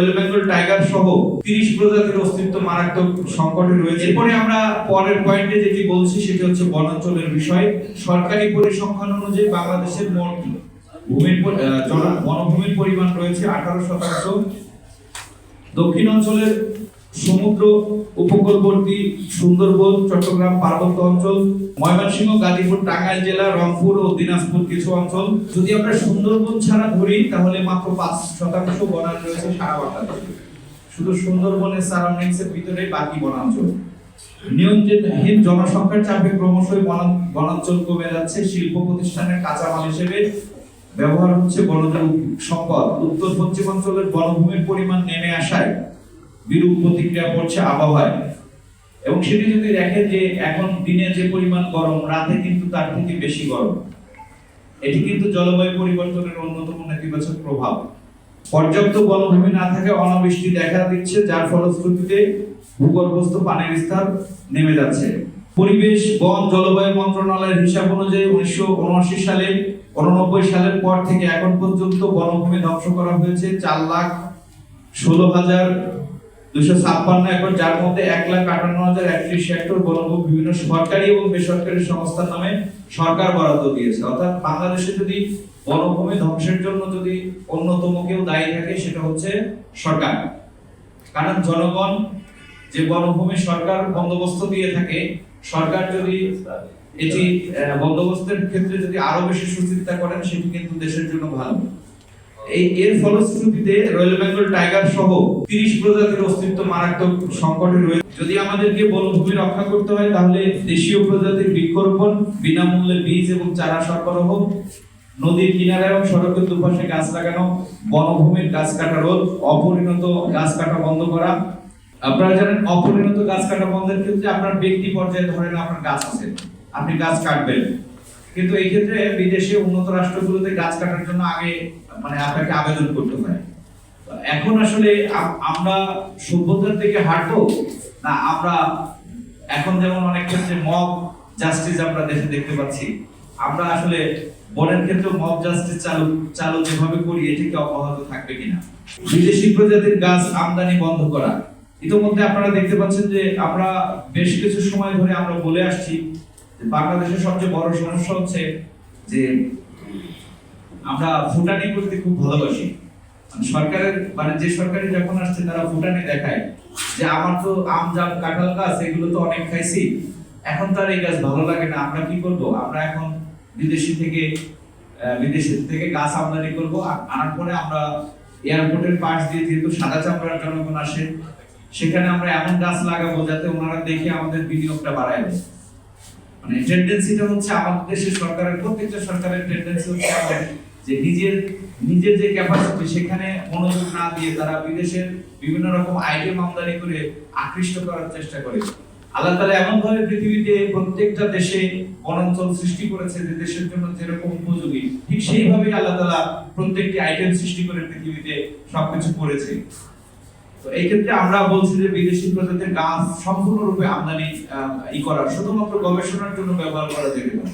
Royal Bengal tiger সহ তিরিশ প্রজাতির অস্তিত্ব মারাত্মক সংকটে রয়েছে। এরপরে আমরা পরের পয়েন্টে যেটি বলছি, সেটি হচ্ছে বনাঞ্চলের বিষয়। সরকারি পরিসংখ্যান অনুযায়ী বাংলাদেশের মোট ভূমির বনভূমির পরিমাণ রয়েছে আঠারো শতাংশ। দক্ষিণ অঞ্চলের সমুদ্র উপকূলবর্তী সুন্দরবন, চট্টগ্রাম পার্বত্য অঞ্চল, ময়মনসিংহ, গাজীপুর, টাঙ্গাইল জেলা, রংপুর ও দিনাজপুর কিছু অঞ্চল। যদি আমরা সুন্দরবন ছাড়া ধরি তাহলে মাত্র পাঁচ শতাংশ বনাঞ্চল রয়েছে সারা বাংলাদেশে। শুধু সুন্দরবনের সারাউন্ডিংস ভিতরে বাকি বনাঞ্চল। নিয়ন্ত্রণহীন জনসংখ্যার চাপে ক্রমশই বনা- বনাঞ্চল কমে যাচ্ছে। শিল্প প্রতিষ্ঠানের কাঁচামাল হিসেবে ব্যবহার হচ্ছে বনজ সম্পদ। উত্তর পশ্চিমাঞ্চলের বনভূমির পরিমাণ নেমে আসায় বিরূপ প্রতিক্রিয়া পড়ছে আবহাওয়ায়। এবং সেটি যদি দেখেন যে এখন দিনে যে পরিমাণ গরম, রাতে কিন্তু তার থেকে বেশি গরম। এটি কিন্তু জলবায়ু পরিবর্তনের অন্যতম নেতিবাচক প্রভাব। পর্যাপ্ত বনভূমি না থাকায় অনাবৃষ্টি দেখা দিচ্ছে, যার ফলশ্রুতিতে ভূগর্ভস্থ পানির স্তর নেমে যাচ্ছে। পরিবেশ, বন, জলবায়ু মন্ত্রণালয়ের হিসাব অনুযায়ী উনিশশো উনআশি সালে, উননব্বই সালের পর থেকে এখন পর্যন্ত বনভূমি ধ্বংস করা হয়েছে চার লাখ ষোলো হাজার দুশো ছাপ্পান্ন একর যার মধ্যে এক লাখ আটান্ন হাজার একত্রিশ হেক্টর বনভূমি বিভিন্ন সরকারি এবং বেসরকারি সংস্থার নামে সরকার বরাদ্দ দিয়েছে। অর্থাৎ বাংলাদেশে যদি বনভূমি ধ্বংসের জন্য যদি অন্যতম কেউ দায়ী থাকে, সেটা হচ্ছে সরকার। কারণ জনগণ যে বনভূমি সরকার বন্দোবস্ত দিয়ে থাকে, সরকার যদি এটি বন্দোবস্তের ক্ষেত্রে যদি আরও বেশি সুচিন্তা করেন, সেটি কিন্তু দেশের জন্য ভালো। এই এর ফলশ্রুতিতে রয়্যাল বেঙ্গল টাইগার সহ তিরিশ প্রজাতির অস্তিত্ব মারাত্মক সংকটে রয়েছে যদি আমাদেরকে বনভূমি রক্ষা করতে হয়, তাহলে দেশীয় প্রজাতির বৃক্ষরোপণ, বিনামূল্যে বীজ এবং চারা সরবরাহ, নদীর কিনারে এবং সড়কের দুপাশে গাছ লাগানো, বনভূমির গাছ কাটা রোধ, অপরিণত গাছ কাটা বন্ধ করা। আপনারা জানেন, অপরিণত গাছ কাটা বন্ধের ক্ষেত্রে আপনার ব্যক্তি পর্যায়ে ধরেন আপনার গাছ আছে। আপনি গাছ কাটবেন। কিন্তু এই ক্ষেত্রে বিদেশে উন্নত রাষ্ট্রগুলোতে গাছ কাটার জন্য আগে মানে আপনাকে আবেদন করতে হয়। এখন আসলে আমরা সভ্যতার দিকে হাঁটবো, না আমরা এখন যেমন অনেক ক্ষেত্রে মব জাস্টিস আমরা দেশে দেখতে পাচ্ছি, আমরা আসলে বনের ক্ষেত্রে মব জাস্টিস চালু চালু যেভাবে করি, এটি কি অব্যাহত থাকবে কিনা? বিদেশি প্রজাতির গাছ আমদানি বন্ধ করা। ইতিমধ্যে আপনারা দেখতে পাচ্ছেন যে আমরা বেশ কিছু সময় ধরে আমরা বলে আসছি বাংলাদেশের সবচেয়ে বড় সমস্যা হচ্ছে যে আমরা ফুটানি করতে খুব ভালোবাসি। মানে সরকারের মানে যে সরকারি যখন আসছে, তারা ফুটানি দেখায় যে আমার তো আম, জাম, কাঁঠাল গাছ, এগুলো তো অনেক খাইছি। এখন তার এই গাছ ভালো লাগে না, আমরা কি করব? আমরা এখন বিদেশি থেকে বিদেশি থেকে গাছ আমদানি করব আনার পরে আমরা এয়ারপোর্টের পাশ দিয়ে, যেহেতু সাদা চামড়ার জনগণ আসে, সেখানে আমরা এমন গাছ লাগাবো যাতে ওনারা দেখে আমাদের বিনিয়োগটা বাড়ায় দেয়। মানে টেন্ডেন্সিটা হচ্ছে আমাদের দেশের সরকারের, প্রত্যেকটা সরকারের টেন্ডেন্সি হচ্ছে এমন যে নিজের নিজের যে ক্যাপাসিটি সেখানে মনোযোগ না দিয়ে তারা বিদেশের বিভিন্ন রকম আইটেম আমদানি করে আকৃষ্ট করার চেষ্টা করে। আল্লাহ তাআলা এমন ভাবে পৃথিবীতে প্রত্যেকটা দেশে বনাঞ্চল সৃষ্টি করেছে যে দেশের জন্য যেরকম উপযোগী, ঠিক সেইভাবে আল্লাহ তাআলা প্রত্যেকটি আইটেম সৃষ্টি করে পৃথিবীতে সবকিছু করেছে। তো এই ক্ষেত্রে আমরা বলছি যে বিদেশি প্রজাতির গাছ সম্পূর্ণরূপে আমদানি ই করা শুধুমাত্র গবেষণার জন্য ব্যবহার করা যেতে পারে।